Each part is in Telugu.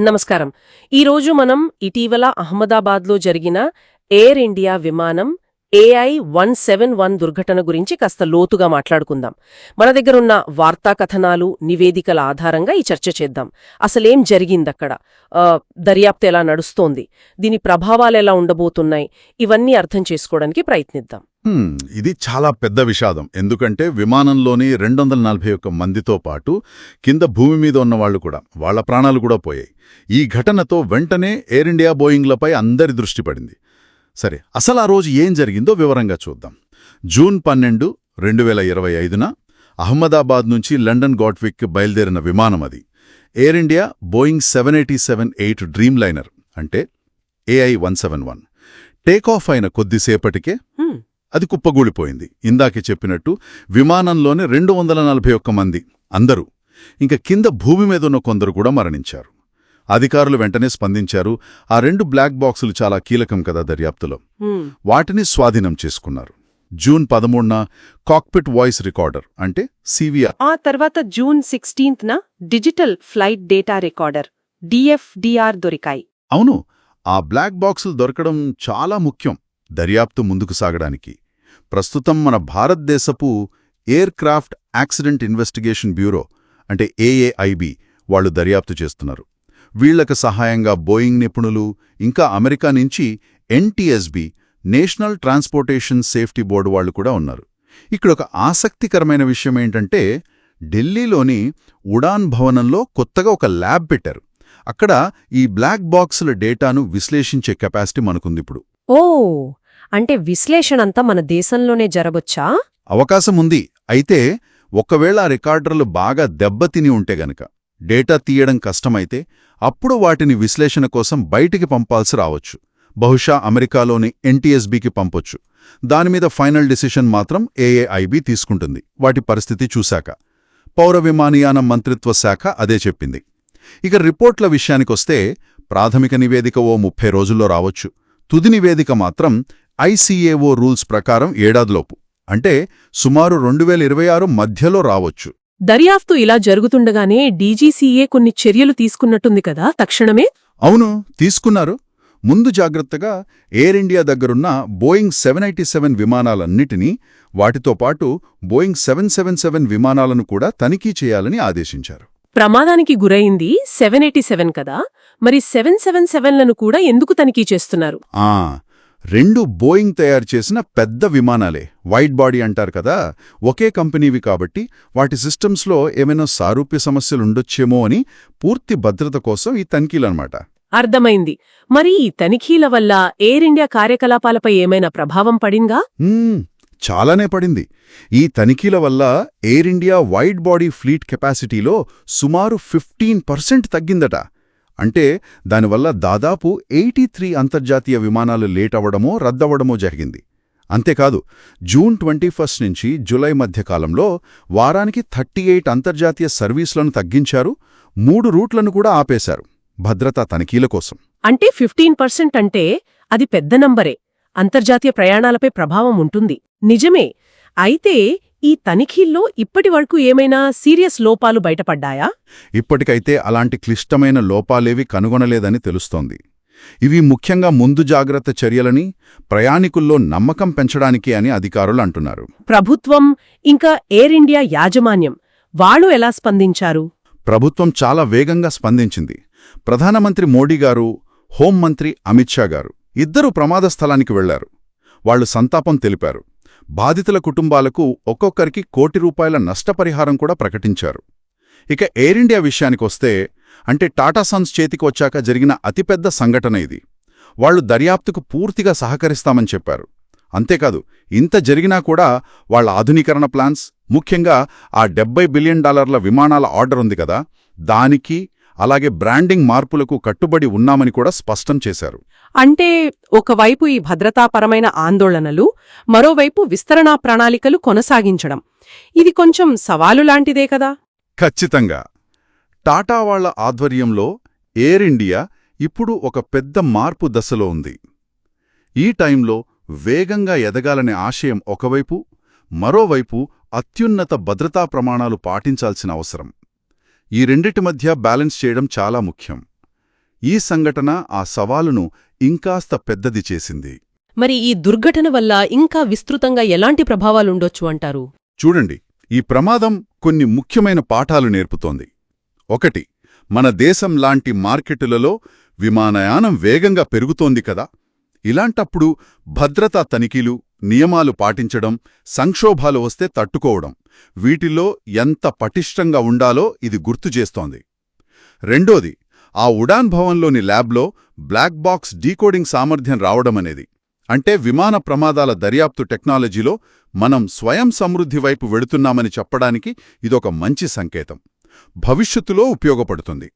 నమస్కారం. ఈరోజు మనం ఇటీవల అహ్మదాబాద్లో జరిగిన ఎయిర్ ఇండియా విమానం ఏఐ వన్ సెవెన్ వన్ దుర్ఘటన గురించి కాస్త లోతుగా మాట్లాడుకుందాం. మన దగ్గరున్న వార్తా కథనాలు నివేదికల ఆధారంగా ఈ చర్చ చేద్దాం. అసలేం జరిగిందక్కడ? దర్యాప్తు ఎలా నడుస్తోంది? దీని ప్రభావాలు ఎలా ఉండబోతున్నాయి? ఇవన్నీ అర్థం చేసుకోవడానికి ప్రయత్నిద్దాం. ఇది చాలా పెద్ద విషాదం. ఎందుకంటే విమానంలోని రెండు వందల నలభై ఒక్క మందితో పాటు కింద భూమి మీద ఉన్న వాళ్ళు కూడా వాళ్ళ ప్రాణాలు కూడా పోయాయి. ఈ ఘటనతో వెంటనే ఎయిర్ ఇండియా బోయింగ్లపై అందరి దృష్టి పడింది. సరే అసలు ఆ రోజు ఏం జరిగిందో వివరంగా చూద్దాం. జూన్ పన్నెండు రెండు వేల ఇరవై ఐదున అహ్మదాబాద్ నుంచి లండన్ గాట్విక్ బయలుదేరిన విమానం అది. Air India Boeing seven eighty seven eight dreamliner అంటే AI one seven one. Takeoff అయిన కొద్దిసేపటికే అది కుప్పగూలిపోయింది. ఇందాకే చెప్పినట్టు విమానంలోనే రెండు వందల నలభై ఒక్క మంది అందరూ ఇంకా కింద భూమి మీద ఉన్న కొందరు కూడా మరణించారు. అధికారులు వెంటనే స్పందించారు. ఆ రెండు బ్లాక్ బాక్సులు చాలా కీలకం కదా దర్యాప్తులో. వాటిని స్వాధీనం చేసుకున్నారు. జూన్ పదమూడున కాక్పిట్ వాయిస్ రికార్డర్ అంటే సివిఆర్. ఆ తర్వాత June సిక్స్టీన్త్న digital flight data recorder DFDR దొరికాయి. అవును ఆ బ్లాక్ బాక్సులు దొరకడం చాలా ముఖ్యం దర్యాప్తు ముందుకు సాగడానికి. ప్రస్తుతం మన భారతదేశపు aircraft accident investigation bureau అంటే ఏఏఐబి వాళ్ళు దర్యాప్తు చేస్తున్నారు. వీళ్ళకు సహాయంగా బోయింగ్ నిపుణులు ఇంకా అమెరికా నుంచి NTSB national transportation safety board వాళ్ళు కూడా ఉన్నారు. ఇక్కడ ఒక ఆసక్తికరమైన విషయం ఏంటంటే ఢిల్లీలోని ఉడాన్ భవనంలో కొత్తగా ఒక ల్యాబ్ పెట్టారు. అక్కడ ఈ బ్లాక్ బాక్సుల డేటాను విశ్లేషించే కెపాసిటీ మనకుందిప్పుడు ఓ! అంటే విశ్లేషణంతా మన దేశంలోనే జరగొచ్చా? అవకాశం ఉంది. అయితే ఒకవేళ ఆ రికార్డర్లు బాగా దెబ్బతిని ఉంటే గనక డేటా తీయడం కష్టమైతే అప్పుడు వాటిని విశ్లేషణ కోసం బయటికి పంపాల్సి రావచ్చు. బహుశా అమెరికాలోని ఎన్టీఎస్బీకి పంపొచ్చు. దానిమీద ఫైనల్ డిసిషన్ మాత్రం ఏఏఐబి తీసుకుంటుంది. వాటి పరిస్థితి చూశాక. పౌర విమానయాన మంత్రిత్వ శాఖ అదే చెప్పింది. ఇక రిపోర్ట్ల విషయానికొస్తే ప్రాథమిక నివేదిక ఓ ముప్పై రోజుల్లో రావచ్చు. తుది నివేదిక మాత్రం ఐసీఏఓ రూల్స్ ప్రకారం ఏడాదిలోపు. అంటే సుమారు రెండు ఇరవై ఆరు మధ్యలో రావచ్చు. దర్యాప్తు ఇలా జరుగుతుండగానే డీజీసీఏ కొన్ని చర్యలు తీసుకున్నట్టుంది కదా తక్షణమే? అవును తీసుకున్నారు. ముందు జాగ్రత్తగా ఎయిర్ ఇండియా దగ్గరున్న బోయింగ్ సెవెన్ ఎయిటీ సెవెన్ విమానాలన్నిటినీ వాటితో పాటు బోయింగ్ సెవెన్ సెవెన్ సెవెన్ విమానాలను కూడా తనిఖీ చేయాలని ఆదేశించారు. ప్రమాదానికి గురైంది సెవెన్ ఎయిటీ సెవెన్ కదా మరి సెవెన్ సెవెన్ సెవెన్లను కూడా ఎందుకు తనిఖీ చేస్తున్నారు? ఆ రెండు బోయింగ్ తయారు చేసిన పెద్ద విమానాలే. వైట్ బాడీ అంటారు కదా ఒకే కంపెనీవి కాబట్టి వాటి సిస్టమ్స్లో ఏమైనా సారూప్య సమస్యలుండొచ్చేమో అని పూర్తి భద్రత కోసం ఈ తనిఖీలన్నమాట. అర్థమైంది. మరి ఈ తనిఖీల వల్ల ఎయిర్ ఇండియా కార్యకలాపాలపై ఏమైనా ప్రభావం పడిందా? చాలానే పడింది. ఈ తనిఖీల వల్ల air India wide body fleet కెపాసిటీలో సుమారు ఫిఫ్టీన్ పర్సెంట్ తగ్గిందట. అంటే దానివల్ల దాదాపు ఎయిటీ త్రీ అంతర్జాతీయ విమానాలు లేట్ అవ్వడమో రద్దవడమో జరిగింది. అంతేకాదు జూన్ ట్వంటీ ఫస్ట్ నుంచి జులై మధ్యకాలంలో వారానికి థర్టీ ఎయిట్ అంతర్జాతీయ సర్వీసులను తగ్గించారు మూడు రూట్లను కూడా ఆపేశారు భద్రతా తనిఖీల కోసం. అంటే ఫిఫ్టీన్ పర్సెంట్ అంటే అది పెద్ద నంబరే అంతర్జాతీయ ప్రయాణాలపై ప్రభావం ఉంటుంది. నిజమే అయితే ఈ తనిఖీల్లో ఇప్పటివరకు ఏమైనా సీరియస్ లోపాలు బయటపడ్డాయా? ఇప్పటికైతే అలాంటి క్లిష్టమైన లోపాలేవి కనుగొనలేదని తెలుస్తోంది. ఇవి ముఖ్యంగా ముందు జాగ్రత్త చర్యలని ప్రయాణికుల్లో నమ్మకం పెంచడానికి అని అధికారులు అంటున్నారు. ప్రభుత్వం ఇంకా ఎయిర్ ఇండియా యాజమాన్యం వాళ్ళు ఎలా స్పందించారు? ప్రభుత్వం చాలా వేగంగా స్పందించింది. ప్రధానమంత్రి మోడీ గారు హోంమంత్రి అమిత్ షా గారు ఇద్దరూ ప్రమాద స్థలానికి వెళ్ళారు. వాళ్ళు సంతాపం తెలిపారు. బాధితుల కుటుంబాలకు ఒక్కొక్కరికి కోటి రూపాయల నష్టపరిహారం కూడా ప్రకటించారు. ఇక ఎయిర్ ఇండియా విషయానికొస్తే అంటే టాటా సన్స్ చేతికి వచ్చాక జరిగిన అతిపెద్ద సంఘటన ఇది. వాళ్ళు దర్యాప్తుకు పూర్తిగా సహకరిస్తామని చెప్పారు. అంతేకాదు ఇంత జరిగినా కూడా వాళ్ళ ఆధునీకరణ ప్లాన్స్ ముఖ్యంగా ఆ డెబ్బై బిలియన్ డాలర్ల విమానాల ఆర్డర్ ఉంది కదా దానికి అలాగే బ్రాండింగ్ మార్పులకు కట్టుబడి ఉన్నామని కూడా స్పష్టం చేశారు. అంటే ఒకవైపు ఈ భద్రతాపరమైన ఆందోళనలు మరోవైపు విస్తరణా ప్రణాళికలు కొనసాగించడం. ఇది కొంచెం సవాలు లాంటిదే కదా? ఖచ్చితంగా. టాటా వాళ్ళ ఆధ్వర్యంలో ఎయిర్ ఇండియా ఇప్పుడు ఒక పెద్ద మార్పు దశలో ఉంది. ఈ టైంలో వేగంగా ఎదగాలనే ఆశయం ఒకవైపు మరోవైపు అత్యున్నత భద్రతా ప్రమాణాలు పాటించాల్సిన అవసరం. ఈ రెండిటి మధ్య బ్యాలెన్స్ చేయడం చాలా ముఖ్యం. ఈ సంఘటన ఆ సవాలును ఇంకాస్త పెద్దది చేసింది. మరి ఈ దుర్ఘటన వల్ల ఇంకా విస్తృతంగా ఎలాంటి ప్రభావాలుండొచ్చు అంటారు? చూడండి ఈ ప్రమాదం కొన్ని ముఖ్యమైన పాఠాలు నేర్పుతోంది. ఒకటి మన దేశం లాంటి మార్కెటులలో విమానయానం వేగంగా పెరుగుతోంది కదా. ఇలాంటప్పుడు భద్రతా తనిఖీలు నియమాలు పాటించడం సంక్షోభాలు వస్తే తట్టుకోవడం వీటిల్లో ఎంత పటిష్టంగా ఉండాలో ఇది గుర్తుచేస్తోంది రెండోది ఆ ఉడాన్ భవన్లోని ల్యాబ్లో బ్లాక్ బాక్స్ డీకోడింగ్ సామర్థ్యం రావడమనేది అంటే విమాన ప్రమాదాల దర్యాప్తు టెక్నాలజీలో మనం స్వయం సమృద్ధి వైపు వెడుతున్నామని చెప్పడానికి ఇదొక మంచి సంకేతం. భవిష్యత్తులో ఉపయోగపడుతుంది.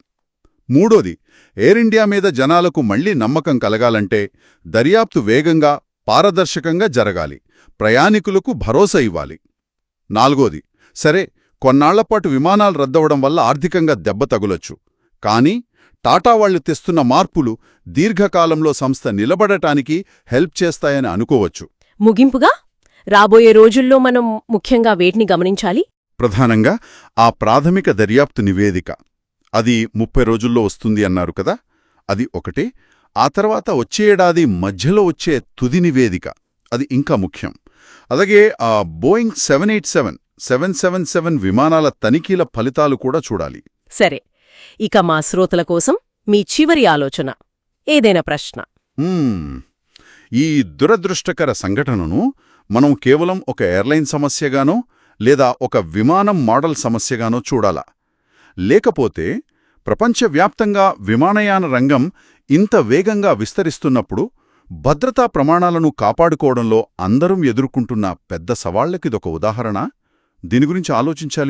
మూడోది ఎయిర్ ఇండియా మీద జనాలకు మళ్ళీ నమ్మకం కలగాలంటే దర్యాప్తు వేగంగా పారదర్శకంగా జరగాలి. ప్రయాణికులకు భరోసా ఇవ్వాలి. నాలుగోది సరే కొన్నాళ్ళపాటు విమానాలు రద్దవడం వల్ల ఆర్థికంగా దెబ్బ తగులొచ్చు. కానీ టాటా వాళ్ళు తెస్తున్న మార్పులు దీర్ఘకాలంలో సంస్థ నిలబడటానికి హెల్ప్ చేస్తాయని అనుకోవచ్చు. ముగింపుగా రాబోయే రోజుల్లో మనం ముఖ్యంగా వేటిని గమనించాలి? ప్రధానంగా ఆ ప్రాథమిక దర్యాప్తు నివేదిక. అది ముప్పై రోజుల్లో వస్తుంది అన్నారు కదా? అది ఒకటి ఆ తర్వాత వచ్చే ఏడాది మధ్యలో వచ్చే తుది నివేదిక. అది ఇంకా ముఖ్యం. అలాగే ఆ Boeing seven eight seven seven seven seven విమానాల తనిఖీల ఫలితాలు కూడా చూడాలి. సరే ఇక మా శ్రోతల కోసం మీ చివరి ఆలోచన ఏదైనా ప్రశ్న. ఈ దురదృష్టకర సంఘటనను మనం కేవలం ఒక ఎయిర్లైన్ సమస్యగానో లేదా ఒక విమానం మోడల్ సమస్యగానో చూడాలా. లేకపోతే ప్రపంచవ్యాప్తంగా విమానయాన రంగం ఇంత వేగంగా విస్తరిస్తున్నప్పుడు భద్రతా ప్రమాణాలను కాపాడుకోవడంలో అందరం ఎదుర్కొంటున్న పెద్ద సవాళ్ళకిదొక ఉదాహరణ. దీని గురించి ఆలోచించాలి.